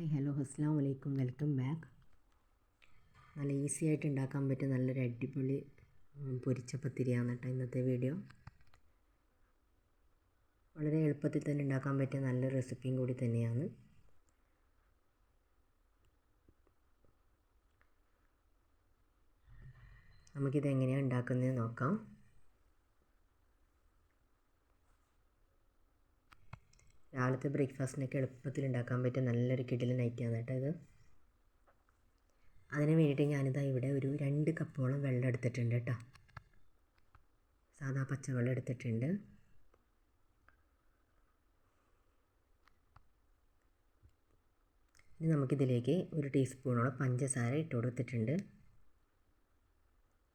Hi hello അസ്സാം വലൈക്കും welcome back. നല്ല ഈസി ആയിട്ട് ഉണ്ടാക്കാൻ പറ്റിയ നല്ലൊരു അടിപൊളി പൊരിച്ച പത്തിരിയാണ് കേട്ടോ ഇന്നത്തെ വീഡിയോ. വളരെ എളുപ്പത്തിൽ തന്നെ ഉണ്ടാക്കാൻ പറ്റിയ നല്ല റെസിപ്പിയും കൂടി തന്നെയാണ്. നമുക്കിത് എങ്ങനെയാണ് ഉണ്ടാക്കുന്നത് നോക്കാം. രാവിലത്തെ ബ്രേക്ക്ഫാസ്റ്റിനൊക്കെ എളുപ്പത്തിൽ ഉണ്ടാക്കാൻ പറ്റിയ നല്ലൊരു കിടിലൻ ഐറ്റമാണ് കേട്ടോ ഇത്. അതിന് വേണ്ടിയിട്ട് ഞാനിതാ ഇവിടെ ഒരു രണ്ട് കപ്പോളം വെള്ളം എടുത്തിട്ടുണ്ട് കേട്ടോ. സാധാ പച്ചവെള്ളം എടുത്തിട്ടുണ്ട്. ഇനി നമുക്കിതിലേക്ക് ഒരു ടീസ്പൂണോളം പഞ്ചസാര ഇട്ട് കൊടുത്തിട്ടുണ്ട്.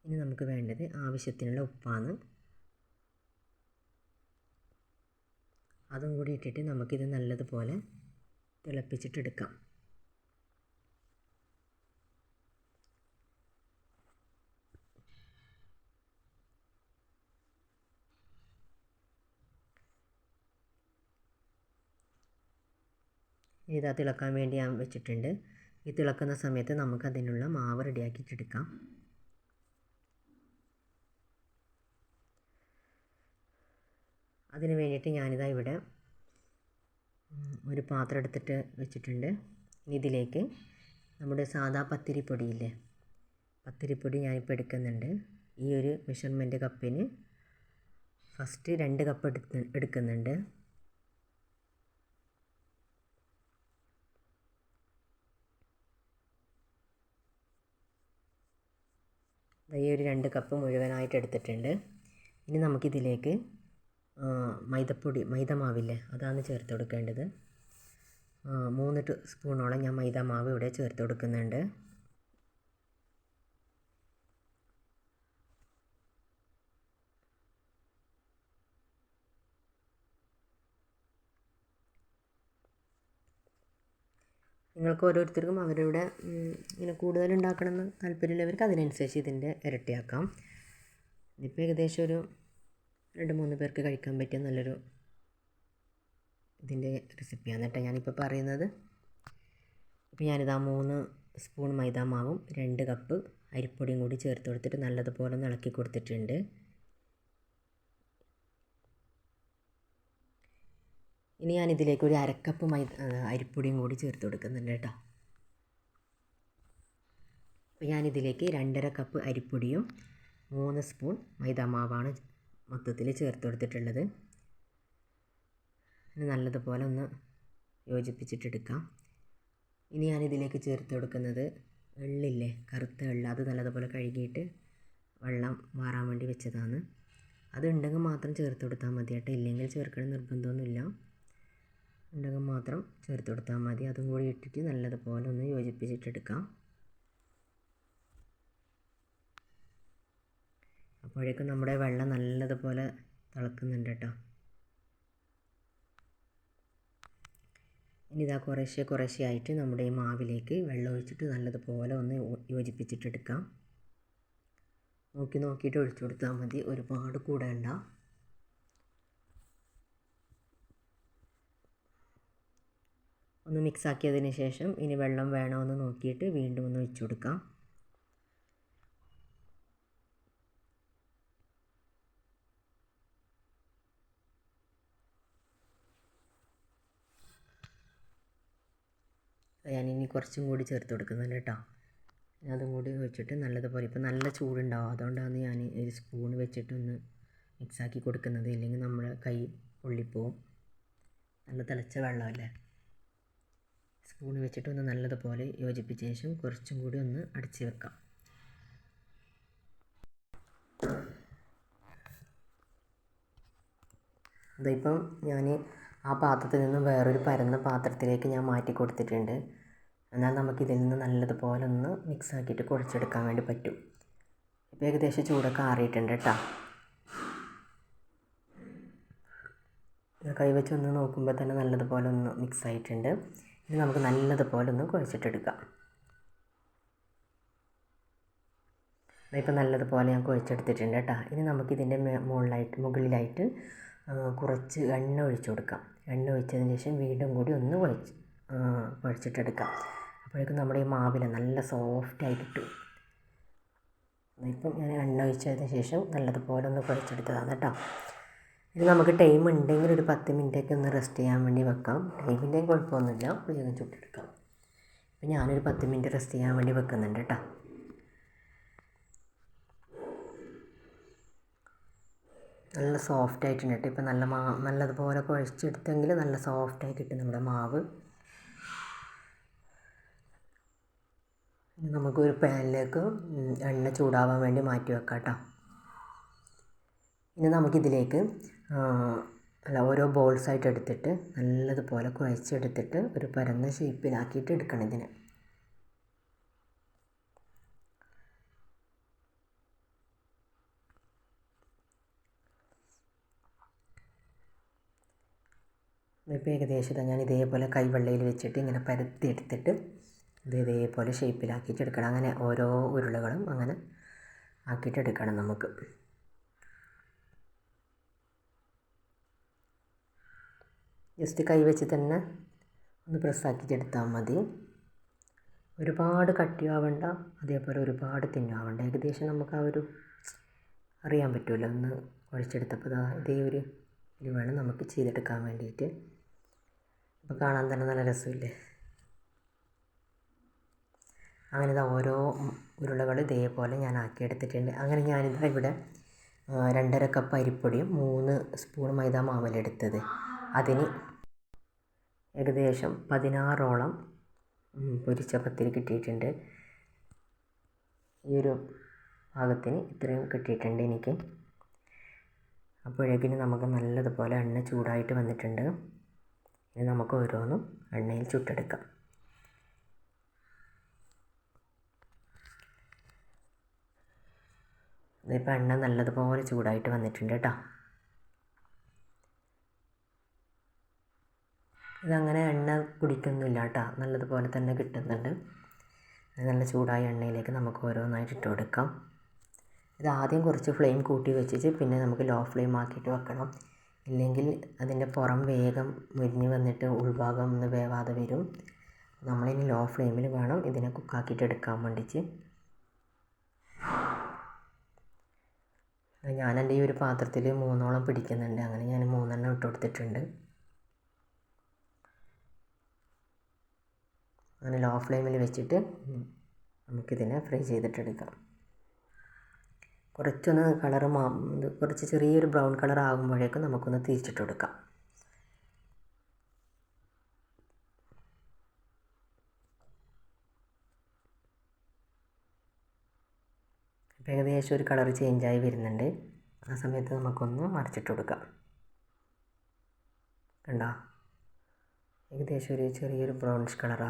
ഇനി നമുക്ക് വേണ്ടത് ആവശ്യത്തിനുള്ള ഉപ്പാണ്. അതും കൂടി ഇട്ടിട്ട് നമുക്കിത് നല്ലതുപോലെ തിളപ്പിച്ചിട്ടെടുക്കാം. ഇതാ തിളക്കാൻ വേണ്ടി ഞാൻ വെച്ചിട്ടുണ്ട്. ഈ തിളക്കുന്ന സമയത്ത് നമുക്കതിനുള്ള മാവ് റെഡിയാക്കിയിട്ടെടുക്കാം. അതിന് വേണ്ടിയിട്ട് ഞാനിതാ ഇവിടെ ഒരു പാത്രം എടുത്തിട്ട് വെച്ചിട്ടുണ്ട്. ഇതിലേക്ക് നമ്മുടെ സാധാ പത്തിരിപ്പൊടിയില്ലേ പത്തിരിപ്പൊടി ഞാനിപ്പോൾ എടുക്കുന്നുണ്ട്. ഈ ഒരു മെഷർമെന്റ് കപ്പിന് ഫസ്റ്റ് രണ്ട് കപ്പ് എടുത്ത് എടുക്കുന്നുണ്ട്. ഈ ഒരു രണ്ട് കപ്പ് മുഴുവനായിട്ട് എടുത്തിട്ടുണ്ട്. ഇനി നമുക്കിതിലേക്ക് മൈദപ്പൊടി മൈദ മാവില്ലേ അതാണ് ചേർത്ത് കൊടുക്കേണ്ടത്. മൂന്ന് സ്പൂണോളം ഞാൻ മൈദ മാവ് ഇവിടെ ചേർത്ത് കൊടുക്കുന്നുണ്ട്. നിങ്ങൾക്ക് ഓരോരുത്തർക്കും അവരുടെ ഇങ്ങനെ കൂടുതൽ ഉണ്ടാക്കണമെന്ന് താല്പര്യമുള്ളവർക്ക് അതിനനുസരിച്ച് ഇതിന്റെ ഇരട്ടിയാക്കാം. ഇതിപ്പോൾ ഏകദേശം ഒരു രണ്ട് മൂന്ന് പേർക്ക് കഴിക്കാൻ പറ്റിയ നല്ലൊരു ഇതിന്റെ റെസിപ്പിയാണ് കേട്ടോ ഞാനിപ്പോൾ പറയുന്നത്. ഇപ്പോൾ ഞാനിതാ മൂന്ന് സ്പൂൺ മൈദ മാവും രണ്ട് കപ്പ് അരിപ്പൊടിയും കൂടി ചേർത്ത് കൊടുത്തിട്ട് നല്ലതുപോലെ ഇളക്കി കൊടുത്തിട്ടുണ്ട്. ഇനി ഞാനിതിലേക്ക് ഒരു അരക്കപ്പ് മൈ അരിപ്പൊടിയും കൂടി ചേർത്ത് കൊടുക്കുന്നുണ്ട് കേട്ടോ. അപ്പോൾ ഞാനിതിലേക്ക് രണ്ടര കപ്പ് അരിപ്പൊടിയും മൂന്ന് സ്പൂൺ മൈദ മാവാണ് മൊത്തത്തിൽ ചേർത്ത് കൊടുത്തിട്ടുള്ളത്. നല്ലതുപോലെ ഒന്ന് യോജിപ്പിച്ചിട്ടെടുക്കാം. ഇനി ഞാനിതിലേക്ക് ചേർത്ത് കൊടുക്കുന്നത് എള്ളില്ലേ? കറുത്ത എള്ള്. അത് നല്ലതുപോലെ കഴുകിയിട്ട് വെള്ളം വാറാൻ വേണ്ടി വെച്ചതാണ്. അത് ഉണ്ടെങ്കിൽ മാത്രം ചേർത്ത് കൊടുത്താൽ മതി കേട്ടോ. ഇല്ലെങ്കിൽ ചേർക്കണം നിർബന്ധമൊന്നുമില്ല. ഉണ്ടെങ്കിൽ മാത്രം ചേർത്ത് കൊടുത്താൽ മതി. അതും കൂടി ഇട്ടിട്ട് നല്ലതുപോലെ ഒന്ന് യോജിപ്പിച്ചിട്ടെടുക്കാം. അപ്പോഴേക്കും നമ്മുടെ വെള്ളം നല്ലതുപോലെ തിളക്കുന്നുണ്ട് കേട്ടോ. ഇനി ഇതാ കുറേശ്ശെ കുറേശ്ശെ ആയിട്ട് നമ്മുടെ ഈ മാവിലേക്ക് വെള്ളം ഒഴിച്ചിട്ട് നല്ലതുപോലെ ഒന്ന് യോജിപ്പിച്ചിട്ടെടുക്കാം. നോക്കി നോക്കിയിട്ട് ഒഴിച്ചു കൊടുത്താൽ മതി. ഒരുപാട് കൂടേണ്ട ഒന്ന് മിക്സാക്കിയതിന് ശേഷം ഇനി വെള്ളം വേണമെന്ന് നോക്കിയിട്ട് വീണ്ടും ഒന്ന് ഒഴിച്ചു കൊടുക്കാം. ഞാനിനി കുറച്ചും കൂടി ചേർത്ത് കൊടുക്കുന്നുണ്ട് കേട്ടോ. അതും കൂടി വെച്ചിട്ട് നല്ലതുപോലെ ഇപ്പോൾ നല്ല ചൂടുണ്ടാവും. അതുകൊണ്ടാണ് ഞാൻ ഒരു സ്പൂൺ വെച്ചിട്ടൊന്ന് മിക്സാക്കി കൊടുക്കുന്നത്. ഇല്ലെങ്കിൽ നമ്മുടെ കൈ പൊള്ളിപ്പോവും. നല്ല തിളച്ച വെള്ളമല്ലേ? സ്പൂൺ വെച്ചിട്ട് ഒന്ന് നല്ലതുപോലെ യോജിപ്പിച്ച ശേഷം കുറച്ചും കൂടി ഒന്ന് അടച്ച് വെക്കാം. അതിപ്പം ഞാൻ ആ പാത്രത്തിൽ നിന്ന് വേറൊരു പരന്ന പാത്രത്തിലേക്ക് ഞാൻ മാറ്റി കൊടുത്തിട്ടുണ്ട്. എന്നാൽ നമുക്കിതിൽ നിന്ന് നല്ലതുപോലെ ഒന്ന് മിക്സ് ആക്കിയിട്ട് കുഴച്ചെടുക്കാൻ വേണ്ടി പറ്റും. ഇപ്പോൾ ഏകദേശം ചൂടൊക്കെ ആറിയിട്ടുണ്ട് കേട്ടോ കൈ വെച്ച് ഒന്ന് നോക്കുമ്പോൾ തന്നെ നല്ലതുപോലെ ഒന്ന് മിക്സ് ആയിട്ടുണ്ട്. ഇനി നമുക്ക് നല്ലതുപോലെ ഒന്ന് കുഴച്ചിട്ടെടുക്കാം. ഇപ്പം നല്ലതുപോലെ ഞാൻ കുഴച്ചെടുത്തിട്ടുണ്ട് കേട്ടോ ഇനി നമുക്കിതിന്റെ മുകളിലായിട്ട് മുകളിലായിട്ട് കുറച്ച് എണ്ണ ഒഴിച്ചു കൊടുക്കാം. എണ്ണ ഒഴിച്ചതിന് ശേഷം വീണ്ടും കൂടി ഒന്ന് കുഴച്ച് കുഴച്ചിട്ടെടുക്കാം അപ്പോഴേക്കും നമ്മുടെ ഈ മാവില നല്ല സോഫ്റ്റായി കിട്ടും ഇപ്പം ഞാൻ എണ്ണ ഒഴിച്ചതിന് ശേഷം നല്ലതുപോലെ ഒന്ന് കുഴച്ചെടുത്തതാണ് കേട്ടോ. ഇത് നമുക്ക് ടൈം ഉണ്ടെങ്കിൽ ഒരു പത്ത് മിനിറ്റൊക്കെ ഒന്ന് റെസ്റ്റ് ചെയ്യാൻ വേണ്ടി വെക്കാം. ടൈമിന്റെയും കുഴപ്പമൊന്നുമില്ല. വേഗം ചുട്ടെടുക്കാം. ഇപ്പം ഞാനൊരു പത്ത് മിനിറ്റ് റെസ്റ്റ് ചെയ്യാൻ വേണ്ടി വെക്കുന്നുണ്ട് കേട്ടോ. നല്ല സോഫ്റ്റ് ആയിട്ടുണ്ട് കേട്ടോ. ഇപ്പം നല്ല മാ നല്ലതുപോലെ കുഴച്ചെടുത്തെങ്കിൽ നല്ല സോഫ്റ്റായി കിട്ടും നമ്മുടെ മാവ്. നമുക്കൊരു പാനിലേക്ക് എണ്ണ ചൂടാവാൻ വേണ്ടി മാറ്റി വെക്കാം കേട്ടോ. ഇനി നമുക്കിതിലേക്ക് അല്ല ഓരോ ബോൾസായിട്ട് എടുത്തിട്ട് നല്ലതുപോലെ കുഴച്ചെടുത്തിട്ട് ഒരു പരന്ന ഷേപ്പിലാക്കിയിട്ട് എടുക്കണം ഇതിനെ. ഇപ്പോൾ ഏകദേശം ഞാൻ ഇതേപോലെ കൈവെള്ളയിൽ വെച്ചിട്ട് ഇങ്ങനെ പരത്തി എടുത്തിട്ട് ഇത് ഇതേപോലെ ഷേപ്പിലാക്കിയിട്ട് എടുക്കണം. അങ്ങനെ ഓരോ ഉരുളകളും അങ്ങനെ ആക്കിയിട്ട് എടുക്കണം നമുക്ക്. ജസ്റ്റ് കൈ വെച്ച് തന്നെ ഒന്ന് പ്രസ്സാക്കിയിട്ട് എടുത്താൽ മതി. ഒരുപാട് കട്ടിയാവണ്ട അതേപോലെ ഒരുപാട് തിന്നാവണ്ട. ഏകദേശം നമുക്ക് ആ ഒരു അറിയാൻ പറ്റുമല്ലോ ഒന്ന് കുഴച്ചെടുത്തപ്പോൾ ഇതേ ഒരു ഇത് വേണം നമുക്ക് ചെയ്തെടുക്കാൻ വേണ്ടിയിട്ട്. അപ്പോൾ കാണാൻ തന്നെ നല്ല രസമില്ലേ? അങ്ങനെ ഇതാ ഓരോ ഉരുളകൾ ഇതേപോലെ ഞാൻ ആക്കിയെടുത്തിട്ടുണ്ട് അങ്ങനെ ഞാനിതാ ഇവിടെ രണ്ടര കപ്പ് അരിപ്പൊടിയും മൂന്ന് സ്പൂൺ മൈദ മാവലെടുത്തത് അതിന് ഏകദേശം പതിനാറോളം പൊരിച്ച പത്തിരി കിട്ടിയിട്ടുണ്ട്. ഈ ഒരു പാകത്തിന് ഇത്രയും കിട്ടിയിട്ടുണ്ട് എനിക്ക്. അപ്പോഴേക്കിന് നമുക്ക് നല്ലതുപോലെ എണ്ണ ചൂടായിട്ട് വന്നിട്ടുണ്ട്. ഇനി നമുക്ക് ഓരോന്നും എണ്ണയിൽ ചുട്ടെടുക്കാം. ഇതിപ്പോൾ എണ്ണ നല്ലതുപോലെ ചൂടായിട്ട് വന്നിട്ടുണ്ട് കേട്ടോ. ഇതങ്ങനെ എണ്ണ കുടിക്കുന്നില്ല കേട്ടോ. നല്ലതുപോലെ തന്നെ കിട്ടുന്നുണ്ട്. നല്ല ചൂടായ എണ്ണയിലേക്ക് നമുക്ക് ഓരോന്നായിട്ട് ഇട്ട് കൊടുക്കാം. ഇത് ആദ്യം കുറച്ച് ഫ്ലെയിം കൂട്ടി വെച്ചിട്ട് പിന്നെ നമുക്ക് ലോ ഫ്ലെയിം ആക്കിയിട്ട് വെക്കണം. ഇല്ലെങ്കിൽ അതിന്റെ പുറം വേഗം മുരിഞ്ഞ് വന്നിട്ട് ഉൾഭാഗം ഒന്ന് വേവാതെ വരും. നമ്മളിനി ലോ ഫ്ലെയിമിൽ വേണം ഇതിനെ കുക്കാക്കിയിട്ട് എടുക്കാൻ വേണ്ടിയിട്ട്. ഞാൻ ഈ ഒരു പാത്രത്തിൽ മൂന്നോളം പിടിക്കുന്നുണ്ട്. അങ്ങനെ ഞാൻ മൂന്നെണ്ണം ഇട്ട് കൊടുത്തിട്ടുണ്ട്. അങ്ങനെ ലോ ഫ്ലെയിമിൽ വെച്ചിട്ട് നമുക്കിതിനെ ഫ്രൈ ചെയ്തിട്ടെടുക്കാം കുറച്ചൊന്ന് കളറ് മാ കുറച്ച് ചെറിയൊരു ബ്രൗൺ കളർ ആകുമ്പോഴേക്കും നമുക്കൊന്ന് തിരിച്ചിട്ട് കൊടുക്കാം. ഏകദേശം ഒരു കളർ ചേഞ്ചായി വരുന്നുണ്ട്. ആ സമയത്ത് നമുക്കൊന്ന് മറിച്ചിട്ട് കൊടുക്കാം. കണ്ടോ? ഏകദേശം ഒരു ചെറിയൊരു ബ്രൗണിഷ് കളർ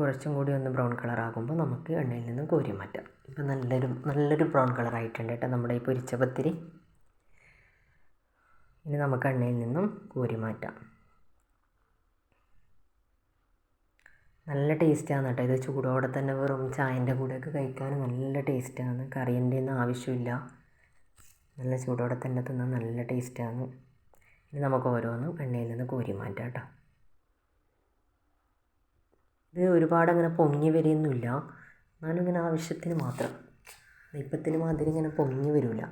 കുറച്ചും കൂടി ഒന്ന് ബ്രൗൺ കളർ ആകുമ്പോൾ നമുക്ക് എണ്ണയിൽ നിന്നും കോരി മാറ്റാം ഇപ്പം നല്ലൊരു നല്ലൊരു ബ്രൗൺ കളർ ആയിട്ടുണ്ട് കേട്ടോ നമ്മുടെ ഈ പൊരിച്ച പത്തിരി ഇനി നമുക്ക് എണ്ണയിൽ നിന്നും കോരി മാറ്റാം നല്ല ടേസ്റ്റാണ് കേട്ടോ. ഇത് ചൂടോടെ തന്നെ വെറും ചായന്റെ കൂടെയൊക്കെ കഴിക്കാൻ നല്ല ടേസ്റ്റാണ്. കറിന്റെ ഒന്നും ആവശ്യമില്ല. നല്ല ചൂടോടെ തന്നെ തിന്നാൻ നല്ല ടേസ്റ്റാണ്. ഇനി നമുക്ക് ഓരോന്നും എണ്ണയിൽ നിന്ന് കോരി മാറ്റാം കേട്ടോ. ഇത് ഒരുപാട് അങ്ങനെ പൊങ്ങി വരികയൊന്നുമില്ല എന്നാലും ഇങ്ങനെ ആവശ്യത്തിന് മാത്രം. നെയ്പ്പത്തിന് മാതിരി ഇങ്ങനെ പൊങ്ങി വരില്ല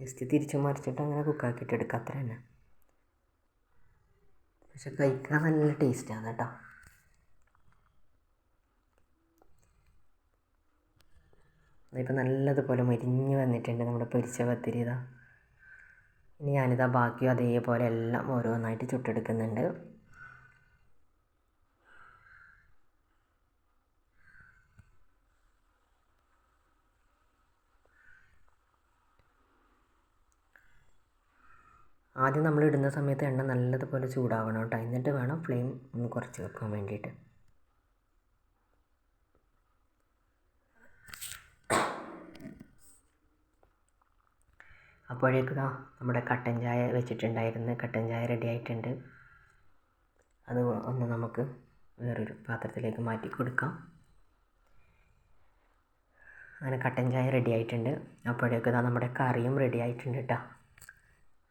ജസ്റ്റ് തിരിച്ചു മറിച്ചിട്ട് അങ്ങനെ കുക്കാക്കിയിട്ട് എടുക്കുക. അത്ര തന്നെ. പക്ഷെ കഴിക്കാൻ നല്ല ടേസ്റ്റാണ് കേട്ടോ. ഇപ്പം നല്ലതുപോലെ മരിഞ്ഞ് വന്നിട്ടുണ്ട് നമ്മുടെ പൊരിച്ച പത്തിരി ഇതാ. ഇനി ഞാനിതാ ബാക്കിയും അതേപോലെ എല്ലാം ഓരോന്നായിട്ട് ചുട്ടെടുക്കുന്നുണ്ട്. ആദ്യം നമ്മൾ ഇടുന്ന സമയത്ത് എണ്ണ നല്ലതുപോലെ ചൂടാവണം കേട്ടോ. എന്നിട്ട് വേണം ഫ്ലെയിം ഒന്ന് കുറച്ച് വെക്കാൻ വേണ്ടിയിട്ട്. അപ്പോഴേക്കും നമ്മുടെ കട്ടൻ ചായ വെച്ചിട്ടുണ്ടായിരുന്നു. കട്ടൻ ചായ റെഡി ആയിട്ടുണ്ട്. അത് ഒന്ന് നമുക്ക് വേറൊരു പാത്രത്തിലേക്ക് മാറ്റി കൊടുക്കാം. അങ്ങനെ കട്ടൻ ചായ റെഡി ആയിട്ടുണ്ട്. അപ്പോഴേക്കും നമ്മുടെ കറിയും റെഡി ആയിട്ടുണ്ട് കേട്ടോ.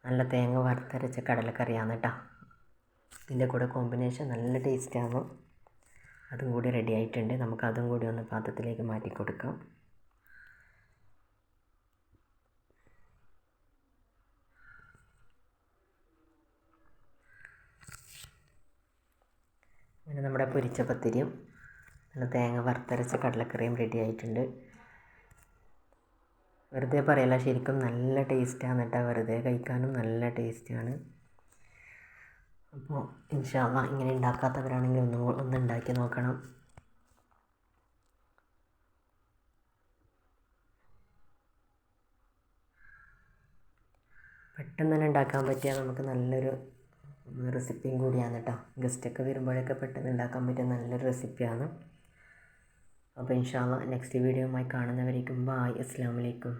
നല്ല തേങ്ങ വറുത്തരച്ച കടലക്കറിയാണ് കേട്ടോ. ഇതിന്റെ കൂടെ കോമ്പിനേഷൻ നല്ല ടേസ്റ്റാണ് അതും കൂടി റെഡി ആയിട്ടുണ്ട്. നമുക്ക് അതും കൂടി ഒന്ന് പാത്രത്തിലേക്ക് മാറ്റി കൊടുക്കാം. അങ്ങനെ നമ്മുടെ പൊരിച്ച പത്തിരിയും നല്ല തേങ്ങ വറുത്തരച്ച കടലക്കറിയും റെഡി ആയിട്ടുണ്ട്. വെറുതെ പറയല്ല ശരിക്കും നല്ല ടേസ്റ്റാണ് കേട്ടോ വെറുതെ കഴിക്കാനും നല്ല ടേസ്റ്റാണ്. അപ്പോൾ ഇൻഷാല്ല ഇങ്ങനെ ഉണ്ടാക്കാത്തവരാണെങ്കിൽ ഒന്ന് ഒന്ന് ഉണ്ടാക്കി നോക്കണം. പെട്ടെന്ന് തന്നെ ഉണ്ടാക്കാൻ പറ്റിയ നമുക്ക് നല്ലൊരു റെസിപ്പിയും കൂടിയാണ് കേട്ടോ ഗസ്റ്റൊക്കെ വരുമ്പോഴൊക്കെ പെട്ടെന്ന് ഉണ്ടാക്കാൻ പറ്റിയ നല്ലൊരു റെസിപ്പിയാണ്. അപ്പോൾ ഇൻഷാല്ല നെക്സ്റ്റ് വീഡിയോയുമായി കാണുന്നവരേക്കും ബായ് അസ്സാം വലൈക്കും